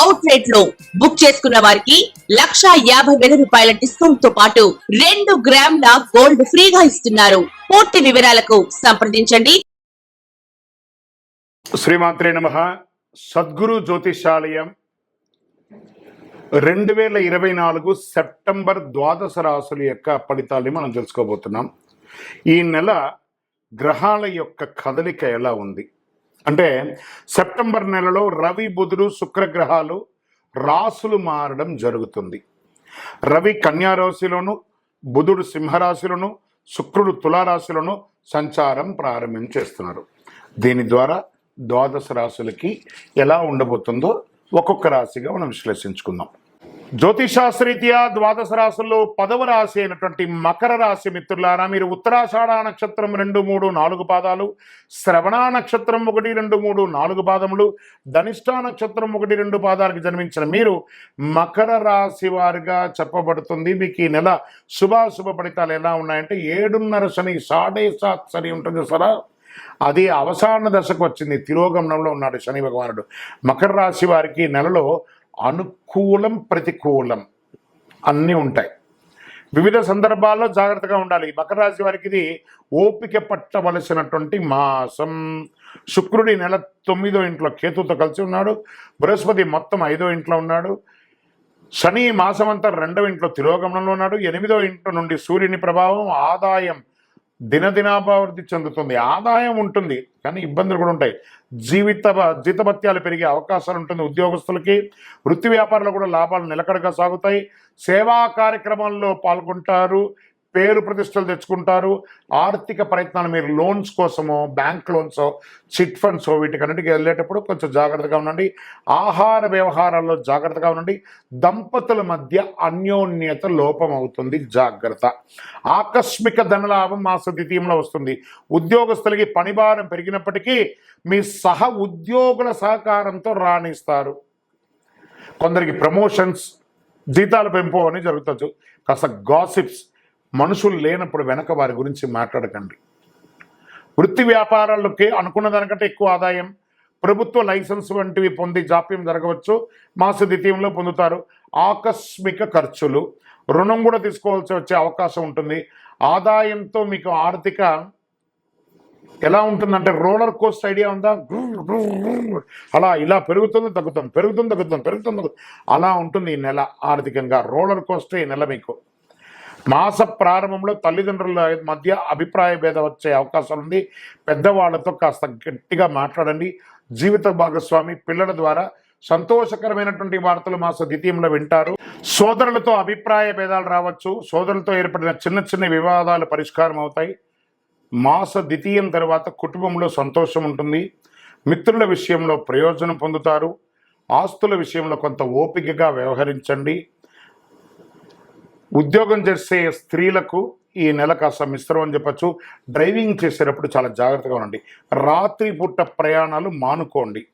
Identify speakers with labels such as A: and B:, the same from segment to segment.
A: అవుట్లెట్లో book చేసుకున్న వారికి లక్ష యాభై వేల రూపాయల డిస్కౌంట్తో పాటు రెండు గ్రాముల గోల్డ్ ఫ్రీగా ఇస్తున్నారు. పూర్తి వివరాలకు సంప్రదించండి.
B: శ్రీమాత్రే నమ. సద్గురు జ్యోతిషాలయం రెండు వేల ఇరవై నాలుగు సెప్టెంబర్ ద్వాదశ రాశుల యొక్క ఫలితాలని మనం తెలుసుకోబోతున్నాం. ఈ నెల గ్రహాల యొక్క కదలిక ఎలా ఉంది? అంటే సెప్టెంబర్ నెలలో రవి బుధుడు శుక్రగ్రహాలు రాసులు మారడం జరుగుతుంది. రవి కన్యా రాశిలోను బుధుడు సింహరాశిలోను శుక్రుడు తులారాశిలోను సంచారం ప్రారంభించేస్తున్నారు దీని ద్వారా ద్వాదశ రాశులకి ఎలా ఉండబోతుందో ఒక్కొక్క రాశిగా మనం విశ్లేషించుకుందాం. జ్యోతిషాస్త్రీత్యా ద్వాదశ రాశుల్లో పదవ రాశి అయినటువంటి మకర రాశి మిత్రులారా మీరు ఉత్తరాషాఢ నక్షత్రం రెండు మూడు నాలుగు పాదాలు శ్రవణ నక్షత్రం ఒకటి రెండు మూడు నాలుగు పాదములు ధనిష్ట నక్షత్రం ఒకటి రెండు పాదాలకు జన్మించిన మీరు మకర రాశి వారిగా చెప్పబడుతుంది. మీకు ఈ నెల శుభాశుభ ఫలితాలు ఎలా ఉన్నాయంటే ఏడున్నర శని సాడే సాత్ శని ఉంటుంది సరా. అది అవసాన దశకు వచ్చింది. తిరోగమనంలో ఉన్నాడు శని భగవానుడు. మకర రాశి వారికి నెలలో అనుకూలం ప్రతికూలం అన్నీ ఉంటాయి. వివిధ సందర్భాల్లో జాగ్రత్తగా ఉండాలి. మకర రాశి వారికి ఇది ఓపిక పట్టవలసినటువంటి మాసం. శుక్రుడి నెల తొమ్మిదో ఇంట్లో కేతుతో కలిసి ఉన్నాడు. బృహస్పతి మొత్తం ఐదో ఇంట్లో ఉన్నాడు. శని మాసమంతా రెండవ ఇంట్లో తిరోగమనంలో ఉన్నాడు. ఎనిమిదో ఇంట్లో నుండి సూర్యుని ప్రభావం ఆదాయం దినదినాభివృద్ధి చెందుతుంది. ఆదాయం ఉంటుంది కానీ ఇబ్బందులు కూడా ఉంటాయి. జీవిత జీతభత్యాలు పెరిగే అవకాశాలు ఉంటుంది ఉద్యోగస్తులకి. వృత్తి వ్యాపారాలు కూడా లాభాలు నిలకడగా సాగుతాయి. సేవా కార్యక్రమాల్లో పాల్గొంటారు. పేరు ప్రతిష్టలు తెచ్చుకుంటారు. ఆర్థిక ప్రయత్నాలు మీరు లోన్స్ కోసమో బ్యాంక్ లోన్స్ చిట్ ఫండ్సో వీటికన్నిటికీ వెళ్ళేటప్పుడు కొంచెం జాగ్రత్తగా ఉండండి. ఆహార వ్యవహారాల్లో జాగ్రత్తగా ఉండండి. దంపతుల మధ్య అన్యోన్యత లోపం అవుతుంది. జాగ్రత్త. ఆకస్మిక ధనలాభం మాస ద్వితీయంలో వస్తుంది. ఉద్యోగస్తులకి పనిభారం పెరిగినప్పటికీ మీ సహ ఉద్యోగుల సహకారంతో రాణిస్తారు. కొందరికి ప్రమోషన్స్ జీతాల పెంపు అని జరుగుతుంది కాస్త గాసిప్స్ మనుషులు లేనప్పుడు వెనక వారి గురించి మాట్లాడకండి. వృత్తి వ్యాపారాలకి అనుకున్న దానికంటే ఎక్కువ ఆదాయం ప్రభుత్వ లైసెన్స్ వంటివి పొంది జాప్యం జరగవచ్చు మాస ద్వితీయంలో పొందుతారు. ఆకస్మిక ఖర్చులు రుణం కూడా తీసుకోవాల్సి వచ్చే అవకాశం ఉంటుంది. ఆదాయంతో మీకు ఆర్థిక ఎలా ఉంటుందంటే రోలర్ కోస్ట్ ఐడియా ఉందా? అలా ఇలా పెరుగుతుంది తగ్గుతుంది పెరుగుతుంది తగ్గుతుంది పెరుగుతుంది అలా ఉంటుంది ఈ నెల ఆర్థికంగా. రోలర్ కోస్ట్ ఈ నెల మీకు. మాస ప్రారంభంలో తల్లిదండ్రుల మధ్య అభిప్రాయ భేదం వచ్చే అవకాశం ఉంది. పెద్దవాళ్ళతో కాస్త గట్టిగా మాట్లాడండి. జీవిత భాగస్వామి పిల్లల ద్వారా సంతోషకరమైనటువంటి వార్తలు మాస ద్వితీయంలో వింటారు. సోదరులతో అభిప్రాయ భేదాలు రావచ్చు. సోదరులతో ఏర్పడిన చిన్న చిన్న వివాదాలు పరిష్కారం అవుతాయి. మాస ద్వితీయం తర్వాత కుటుంబంలో సంతోషం ఉంటుంది. మిత్రుల విషయంలో ప్రయోజనం పొందుతారు. ఆస్తుల విషయంలో కొంత ఓపికగా వ్యవహరించండి. ఉద్యోగం చేసే స్త్రీలకు ఈ నెల కాస్త మిశ్రమం అని చెప్పచ్చు. డ్రైవింగ్ చేసేటప్పుడు చాలా జాగ్రత్తగా ఉండండి. రాత్రి పూట ప్రయాణాలు మానుకోండి.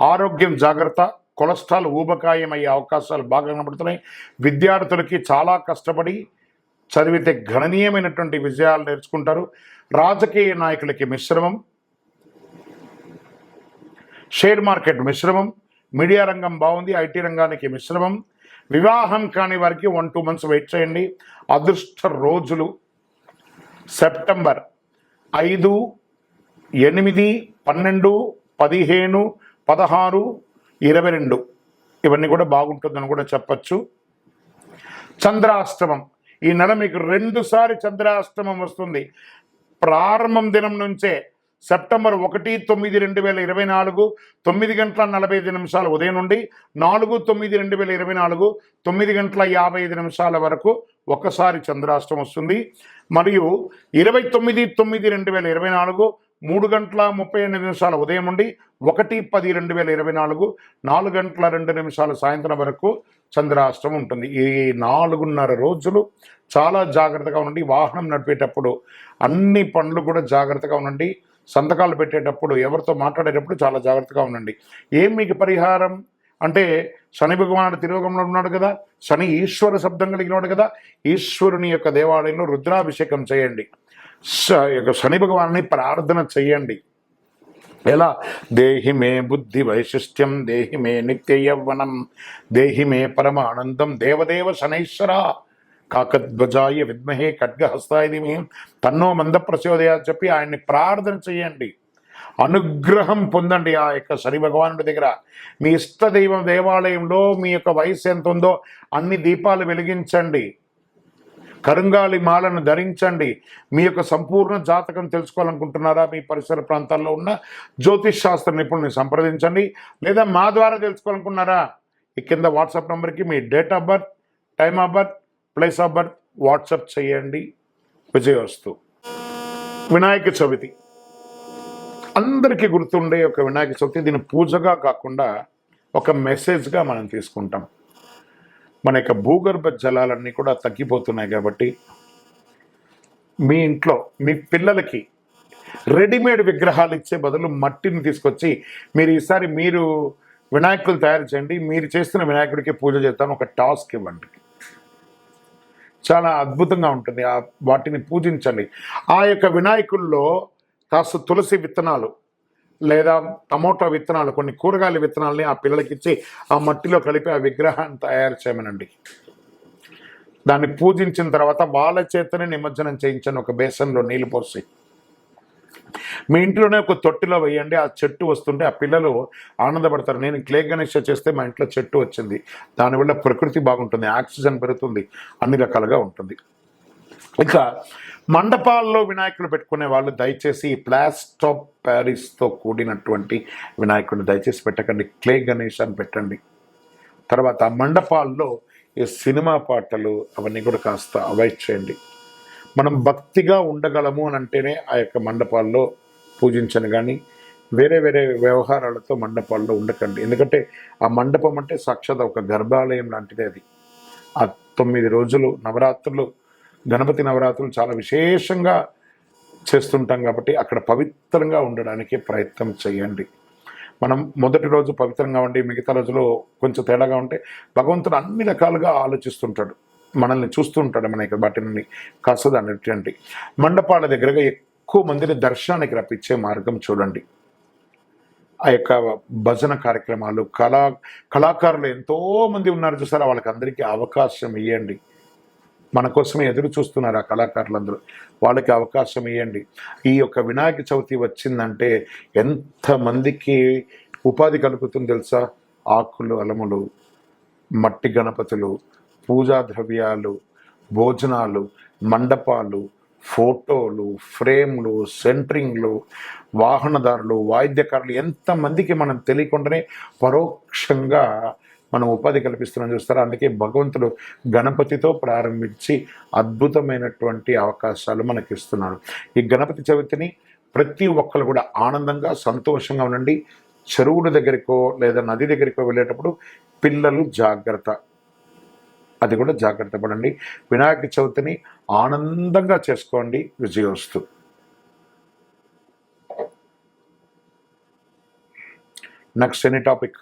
B: ఆరోగ్యం జాగ్రత్త కొలెస్ట్రాల్ ఊబకాయం అయ్యే అవకాశాలు బాగా కనబడుతున్నాయి. విద్యార్థులకి చాలా కష్టపడి చదివితే గణనీయమైనటువంటి విజయాలు నేర్చుకుంటారు. రాజకీయ నాయకులకి మిశ్రమం. షేర్ మార్కెట్ మిశ్రమం. మీడియా రంగం బాగుంది ఐటీ రంగానికి మిశ్రమం. వివాహం కాని వారికి వన్ టూ మంత్స్ వెయిట్ చేయండి. అదృష్ట రోజులు. సెప్టెంబర్ ఐదు ఎనిమిది పన్నెండు పదిహేను పదహారు ఇరవై రెండు. ఇవన్నీ కూడా బాగుంటుందని కూడా చెప్పచ్చు. చంద్రాష్టమం. ఈ నెల మీకు రెండుసారి చంద్రాష్టమం వస్తుంది. ప్రారంభం దినం నుంచే సెప్టెంబర్ ఒకటి తొమ్మిది రెండు వేల ఇరవై నాలుగు తొమ్మిది గంటల నలభై ఐదు నిమిషాలు ఉదయం నుండి నాలుగు తొమ్మిది రెండు వేల ఇరవై నాలుగు తొమ్మిది గంటల యాభై ఐదు నిమిషాల వరకు ఒకసారి చంద్రాష్టం వస్తుంది. మరియు ఇరవై తొమ్మిది తొమ్మిది రెండు వేల ఇరవై నాలుగు మూడు గంటల ముప్పై ఎనిమిది నిమిషాల ఉదయం నుండి ఒకటి పది రెండు వేల ఇరవై నాలుగు నాలుగు గంటల రెండు నిమిషాల సాయంత్రం వరకు చంద్రాష్టం ఉంటుంది. ఈ నాలుగున్నర రోజులు చాలా జాగ్రత్తగా ఉండండి. వాహనం నడిపేటప్పుడు అన్ని పనులు కూడా జాగ్రత్తగా ఉండండి. సంతకాలు పెట్టేటప్పుడు ఎవరితో మాట్లాడేటప్పుడు చాలా జాగ్రత్తగా ఉండండి. ఏం మీకు పరిహారం? అంటే శని భగవానుడు తిరోగంలో ఉన్నాడు కదా శని ఈశ్వర శబ్దం కలిగినాడు కదా ఈశ్వరుని యొక్క దేవాలయంలో రుద్రాభిషేకం చేయండి. శ- యొక్క శని భగవాన్ని ప్రార్థన చేయండి. ఎలా? దేహి మే బుద్ధి వైశిష్ట్యం దేహి మే నిత్య యవ్వనం దేహి మే దేవదేవ శనైశ్వర. కాకధ్వజాయ విద్మహే ఖడ్గహస్తాయ మే తన్నో మంద ప్రచోదయా చెప్పి ఆయన్ని ప్రార్థన చేయండి. అనుగ్రహం పొందండి ఆ యొక్క శని భగవానుడి దగ్గర. మీ ఇష్ట దైవం దేవాలయంలో మీ యొక్క వయసు ఎంత ఉందో అన్ని దీపాలు వెలిగించండి. కరుంగాలి మాలను ధరించండి. మీ యొక్క సంపూర్ణ జాతకం తెలుసుకోవాలనుకుంటున్నారా మీ పరిసర ప్రాంతాల్లో ఉన్న జ్యోతిష్ శాస్త్ర నిపుణుల్ని సంప్రదించండి. లేదా మా ద్వారా తెలుసుకోవాలనుకున్నారా ఈ కింద వాట్సాప్ నెంబర్కి మీ date of birth time of birth place of birth WhatsApp చేయండి. విజయవస్తు. వినాయక చవితి. అందరికీ గుర్తుండే ఒక వినాయక చవితి. దీన్ని పూజగా కాకుండా ఒక మెసేజ్గా మనం తీసుకుంటాం. మన యొక్క భూగర్భ జలాలన్నీ కూడా తగ్గిపోతున్నాయి కాబట్టి మీ ఇంట్లో మీ పిల్లలకి రెడీమేడ్ విగ్రహాలు ఇచ్చే బదులు మట్టిని తీసుకొచ్చి మీరు ఈసారి మీరు వినాయకులు తయారు చేయండి. మీరు చేస్తున్న వినాయకుడికి పూజ చేస్తాను. ఒక టాస్క్ ఇవ్వండి. చాలా అద్భుతంగా ఉంటుంది. ఆ వాటిని పూజించండి. ఆ యొక్క వినాయకుల్లో కాస్త తులసి విత్తనాలు లేదా టమోటా విత్తనాలు కొన్ని కూరగాయల విత్తనాలని ఆ పిల్లలకి ఇచ్చి ఆ మట్టిలో కలిపి ఆ విగ్రహాన్ని తయారు చేయమనండి. దాన్ని పూజించిన తర్వాత వాళ్ళ చేతనే నిమజ్జనం చేయించండి. ఒక బేసన్లో నీళ్ళు పోసి. మీ ఇంట్లోనే ఒక తొట్టిలో వేయండి ఆ చెట్టు వస్తుంటే ఆ పిల్లలు ఆనందపడతారు. నేను క్లే గణేష చేస్తే మా ఇంట్లో చెట్టు వచ్చింది. దానివల్ల ప్రకృతి బాగుంటుంది ఆక్సిజన్ పెరుగుతుంది అన్ని రకాలుగా ఉంటుంది. ఇక మండపాల్లో వినాయకులు పెట్టుకునే వాళ్ళు దయచేసి ప్లాస్టో ప్యారిస్తో కూడినటువంటి వినాయకుడిని దయచేసి పెట్టకండి క్లే గణేష్ అని పెట్టండి. తర్వాత మండపాల్లో ఈ సినిమా పాటలు అవన్నీ కూడా కాస్త అవాయిడ్ చేయండి. మనం భక్తిగా ఉండగలము అని అంటేనే ఆ యొక్క మండపాల్లో పూజించను కానీ వేరే వేరే వ్యవహారాలతో మండపాల్లో ఉండకండి. ఎందుకంటే ఆ మండపం అంటే సాక్షాత్ ఒక గర్భాలయం లాంటిది అది. ఆ తొమ్మిది రోజులు నవరాత్రులు గణపతి నవరాత్రులు చాలా విశేషంగా చేస్తుంటాం కాబట్టి అక్కడ పవిత్రంగా ఉండడానికి ప్రయత్నం చేయండి. మనం మొదటి రోజు పవిత్రంగా ఉండి మిగతా రోజులు కొంచెం తేడాగా ఉంటే భగవంతుడు అన్ని రకాలుగా ఆలోచిస్తుంటాడు. మనల్ని చూస్తుంటాడు మన యొక్క వాటిని కాస్త దాన్ని మండపాల దగ్గరగా ఎక్కువ మందిని దర్శనానికి రప్పించే మార్గం చూడండి. ఆ యొక్క భజన కార్యక్రమాలు కళా కళాకారులు ఎంతోమంది ఉన్నారు చూసారా? వాళ్ళకి అందరికీ అవకాశం ఇవ్వండి మన కోసమే ఎదురు చూస్తున్నారు ఆ కళాకారులందరూ. వాళ్ళకి అవకాశం ఇవ్వండి ఈ యొక్క వినాయక చవితి వచ్చిందంటే ఎంతమందికి ఉపాధి కలుగుతుంది తెలుసా? ఆకులు అలములు మట్టి గణపతులు పూజా ద్రవ్యాలు భోజనాలు మండపాలు ఫోటోలు ఫ్రేమ్లు సెంటరింగ్లు వాహనదారులు వాయిద్యకారులు ఎంతమందికి మనం తెలియకుండానే పరోక్షంగా మనం ఉపాధి కల్పిస్తున్నాం చూస్తారు? అందుకే భగవంతుడు గణపతితో ప్రారంభించి అద్భుతమైనటువంటి అవకాశాలు మనకి ఇస్తున్నాడు ఈ గణపతి చవితిని ప్రతి ఒక్కరు కూడా ఆనందంగా సంతోషంగా ఉండండి. చెరువుల దగ్గరికో లేదా నది దగ్గరికో వెళ్ళేటప్పుడు పిల్లలు జాగ్రత్త. అది కూడా జాగ్రత్త పడండి. వినాయక చవితిని ఆనందంగా చేసుకోండి విజయోస్తు. నెక్స్ట్ ఎనీ టాపిక్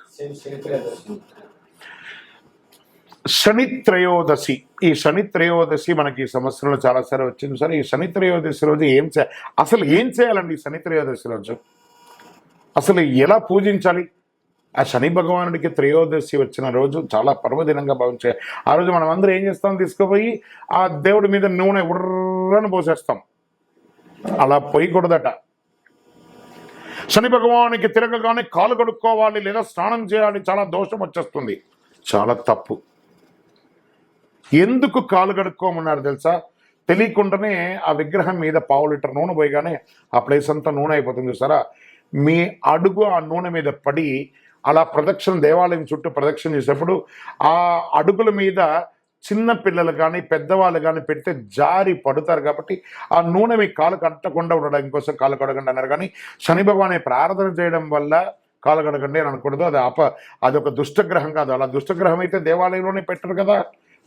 B: శని త్రయోదశి ఈ శని త్రయోదశి మనకి ఈ సంవత్సరంలో చాలాసార్లు వచ్చింది సరే. ఈ శని త్రయోదశి రోజు ఏం చేయాలి అసలు ఏం చేయాలండి ఈ శని త్రయోదశి రోజు? అసలు ఎలా పూజించాలి? ఆ శని భగవానుడికి త్రయోదశి వచ్చిన రోజు చాలా పర్వదినంగా భావించే ఆ రోజు మనం అందరూ ఏం చేస్తాం? తీసుకుపోయి ఆ దేవుడి మీద నూనె ఉర్రని పోసేస్తాం. అలా పోయకూడదట. శని భగవానికి తిరగగానే కాలు కడుక్కోవాలి లేదా స్నానం చేయాలి చాలా దోషం వచ్చేస్తుంది. చాలా తప్పు. ఎందుకు కాలు కడుక్కోమన్నారు తెలుసా? తెలియకుండానే ఆ విగ్రహం మీద పావు లీటర్ నూనె పోయగానే ఆ ప్లేస్ అంతా నూనె అయిపోతుంది చూసారా? మీ అడుగు ఆ నూనె మీద పడి అలా ప్రదక్షిణ దేవాలయం చుట్టూ ప్రదక్షిణ చేసేప్పుడు ఆ అడుగుల మీద చిన్న పిల్లలు కానీ పెద్దవాళ్ళు కానీ పెడితే జారి పడుతారు కాబట్టి ఆ నూనె మీ కాలు కట్టకుండా ఉండడం కోసం కాలు కడగండి అన్నారు. కానీ శని భగవానే ప్రార్థన చేయడం వల్ల కాలు కడగండి అని అనకూడదు. అది అప అది ఒక దుష్టగ్రహం కాదు. అలా దుష్టగ్రహం అయితే దేవాలయంలోనే పెట్టరు కదా.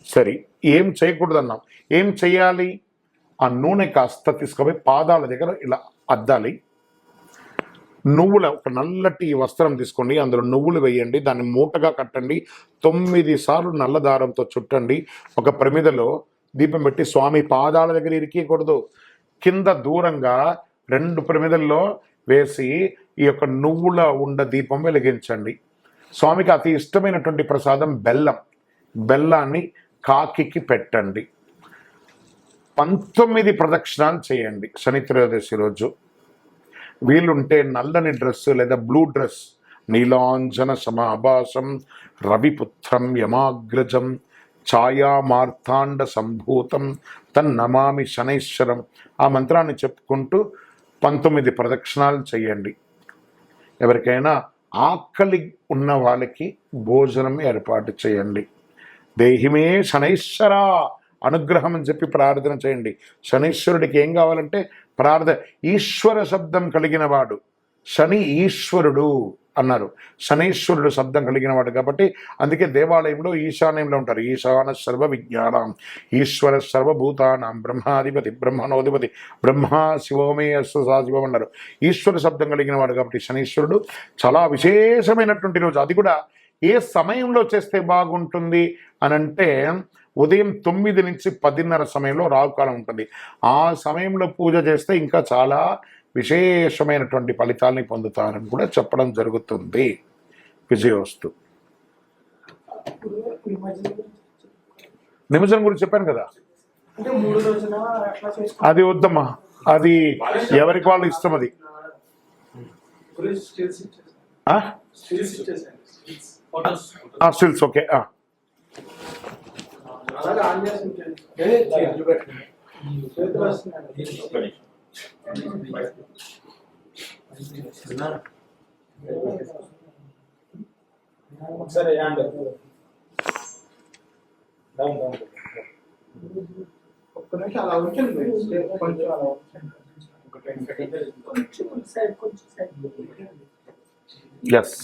B: సరే ఏం చేయకూడదు అన్నాం ఏం చేయాలి? ఆ నూనె కాస్త తీసుకుపోయి పాదాల దగ్గర ఇలా అద్దాలి. నువ్వుల ఒక నల్లటి వస్త్రం తీసుకోండి అందులో నువ్వులు వేయండి దాన్ని మూటగా కట్టండి తొమ్మిది సార్లు నల్ల దారంతో చుట్టండి. ఒక ప్రమిదలో దీపం పెట్టి స్వామి పాదాల దగ్గర ఇరికీయకూడదు. కింద దూరంగా రెండు ప్రమిదల్లో వేసి ఈ యొక్క నువ్వుల ఉండ దీపం వెలిగించండి. స్వామికి అతి ఇష్టమైనటువంటి ప్రసాదం బెల్లం. బెల్లాన్ని కాకికి పెట్టండి. పంతొమ్మిది ప్రదక్షిణాలు చేయండి. శని త్రయోదశి రోజు. వీలుంటే నల్లని డ్రెస్ లేదా బ్లూ డ్రెస్ నీలాంజన సమాభాసం రవిపుత్రం యమాగ్రజం ఛాయా మార్తాండ సంభూతం తన్నమామి శనైశ్వరం. ఆ మంత్రాన్ని చెప్పుకుంటూ పంతొమ్మిది ప్రదక్షిణాలు చేయండి. ఎవరికైనా ఆకలి ఉన్న వాళ్ళకి భోజనం ఏర్పాటు చేయండి. దేహిమే శనైశ్వరా అనుగ్రహం అని చెప్పి ప్రార్థన చేయండి. శనీశ్వరుడికి ఏం కావాలంటే ప్రార్థన ఈశ్వర శబ్దం కలిగిన వాడు శని ఈశ్వరుడు అన్నారు. శనీశ్వరుడు శబ్దం కలిగిన వాడు కాబట్టి అందుకే దేవాలయంలో ఈశాన్యంలో ఉంటారు. ఈశాన సర్వ విజ్ఞానం ఈశ్వర సర్వభూతానం బ్రహ్మాధిపతి బ్రహ్మణోధిపతి బ్రహ్మ శివమే అస్సు శివం అన్నారు. ఈశ్వర శబ్దం కలిగిన వాడు కాబట్టి శనీశ్వరుడు చాలా విశేషమైనటువంటి రోజు. అది కూడా ఏ సమయంలో చేస్తే బాగుంటుంది అని అంటే ఉదయం తొమ్మిది నుంచి పదిన్నర సమయంలో రావుకాలం ఉంటుంది. ఆ సమయంలో పూజ చేస్తే ఇంకా చాలా విశేషమైనటువంటి ఫలితాలని పొందుతారని కూడా చెప్పడం జరుగుతుంది. విజయోస్తు. నిమజ్జనం గురించి చెప్పాను కదా? అది వద్దమ్మా. అది ఎవరికి వాళ్ళు ఇష్టం అది? Stills okay.
C: అలాగే ఆన్ చేసి ఉంచాను. చేతులు పెట్టండి. చేతులు వస్తున్నాయి. ఒకసారి హ్యాండ్ డౌన్ డౌన్ ఒక్క నిమిషం అలా ఉంచండి స్టెప్ కొంచెం అలా ఉంచండి ఒక టెన్ సెకండ్స్ కొంచెం సైడ్ కొంచెం side
B: yes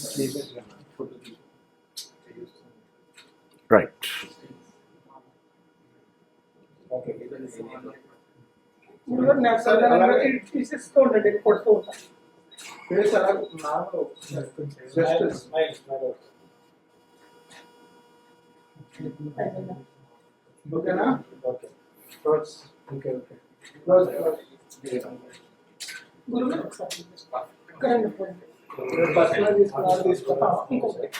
B: right
C: Okay. Even natural language, it is stored in code source. Yes, sir. Now, justice. Okay, na?
D: Okay. Close. Okay, okay.
C: Close. Guru, sir. Current point. Personal is not this. Okay.